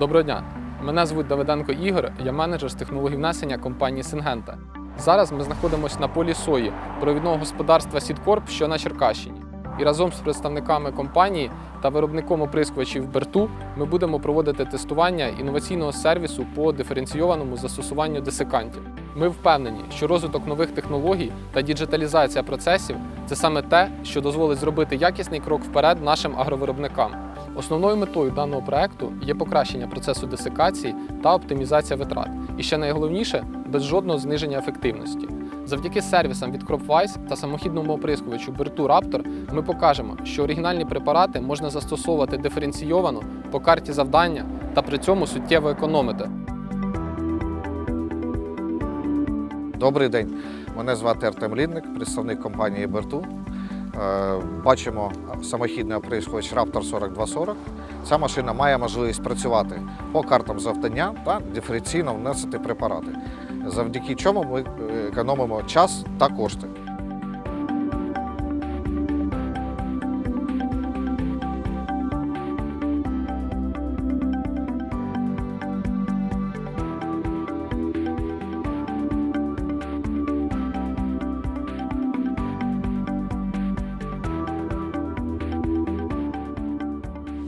Доброго дня. Мене звуть Давиденко Ігор, я менеджер з технологій внесення компанії Сингента. Зараз ми знаходимося на полі сої провідного господарства Сідкорп, що на Черкащині. І разом з представниками компанії та виробником оприскувачів Берту ми будемо проводити тестування інноваційного сервісу по диференційованому застосуванню десикантів. Ми впевнені, що розвиток нових технологій та діджиталізація процесів це саме те, що дозволить зробити якісний крок вперед нашим агровиробникам. Основною метою даного проекту є покращення процесу десикації та оптимізація витрат. І ще найголовніше без жодного зниження ефективності. Завдяки сервісам від CropWise та самохідному оприскувачу Bertu Raptor ми покажемо, що оригінальні препарати можна застосовувати диференційовано по карті завдання та при цьому суттєво економити. Добрий день. Мене звати Артем Лідник, представник компанії Берту. Е, Бачимо самохідний оприскувач Raptor 4240. Ця машина має можливість працювати по картам завдання та диференційно вносити препарати, завдяки чому ми е, економимо час та кошти.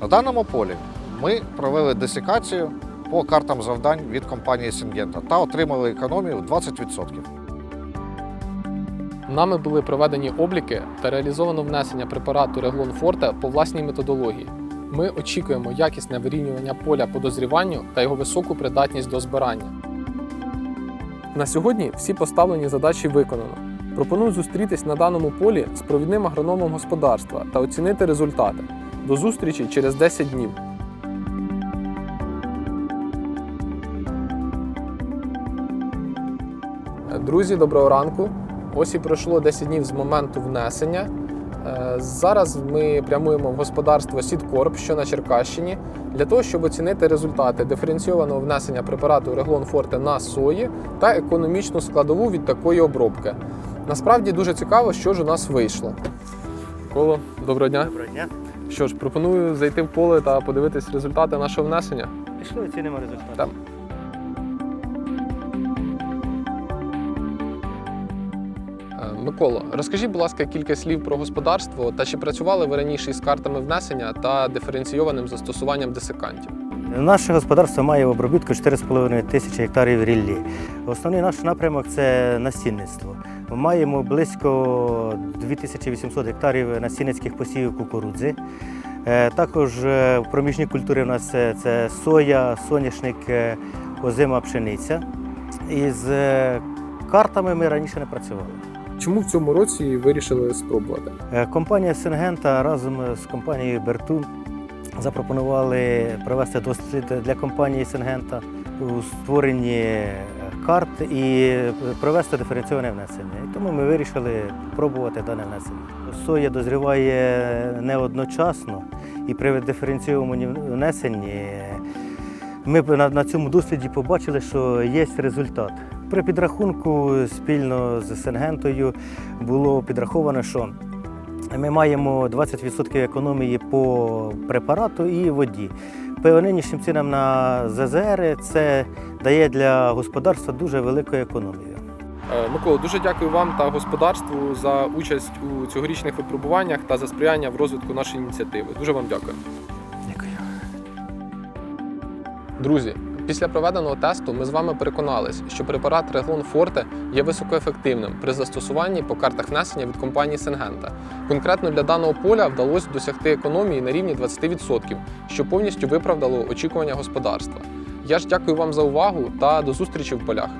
На даному полі ми провели десикацію по картам завдань від компанії Сінгента та отримали економію в 20%. Нами були проведені обліки та реалізовано внесення препарату Реглон Форте по власній методології. Ми очікуємо якісне вирівнювання поля по дозріванню та його високу придатність до збирання. На сьогодні всі поставлені задачі виконано. Пропоную зустрітись на даному полі з провідним агрономом господарства та оцінити результати. До зустрічі через 10 днів. Друзі, доброго ранку. Ось і пройшло 10 днів з моменту внесення. Е, Зараз ми прямуємо в господарство Сідкорп, що на Черкащині, для того, щоб оцінити результати диференційованого внесення препарату Реглон Форте на сої та економічну складову від такої обробки. Насправді дуже цікаво, що ж у нас вийшло. Коло, доброго дня. Доброго дня. Що ж, пропоную зайти в поле та подивитись результати нашого внесення. Пішли оцінимо результати. Так. Микола, Миколо, розкажіть, будь ласка, кілька слів про господарство та чи працювали ви раніше із картами внесення та диференційованим застосуванням десикантів? Наше господарство має в обробітку 4,5 тисячі гектарів ріллі. Основний наш напрямок це насінництво. Ми маємо близько 2800 гектарів насінницьких посівів кукурудзи. Е, Також е, проміжні культури у нас це, це соя, соняшник, е, озима пшениця. Із е, картами ми раніше не працювали. Чому в цьому році вирішили спробувати? Е, Компанія Сингента разом з компанією Берту запропонували провести дослід для компанії Сингента у створенні е, карт і провести диференційоване внесення. І тому ми вирішили пробувати дане внесення. Соя дозріває не одночасно, і при диференційованому внесенні ми на, на цьому досліді побачили, що є результат. При підрахунку спільно з Сингентою було підраховано, що ми маємо 20% економії по препарату і воді. По нинішнім цінам на ЗЗР це дає для господарства дуже велику економію. Е, Микола, дуже дякую вам та господарству за участь у цьогорічних випробуваннях та за сприяння в розвитку нашої ініціативи. Дуже вам дякую. Дякую. Друзі, після проведеного тесту ми з вами переконались, що препарат Реглон Форте є високоефективним при застосуванні по картах внесення від компанії Сенгента. Конкретно для даного поля вдалося досягти економії на рівні 20%, що повністю виправдало очікування господарства. Я ж дякую вам за увагу та до зустрічі в полях.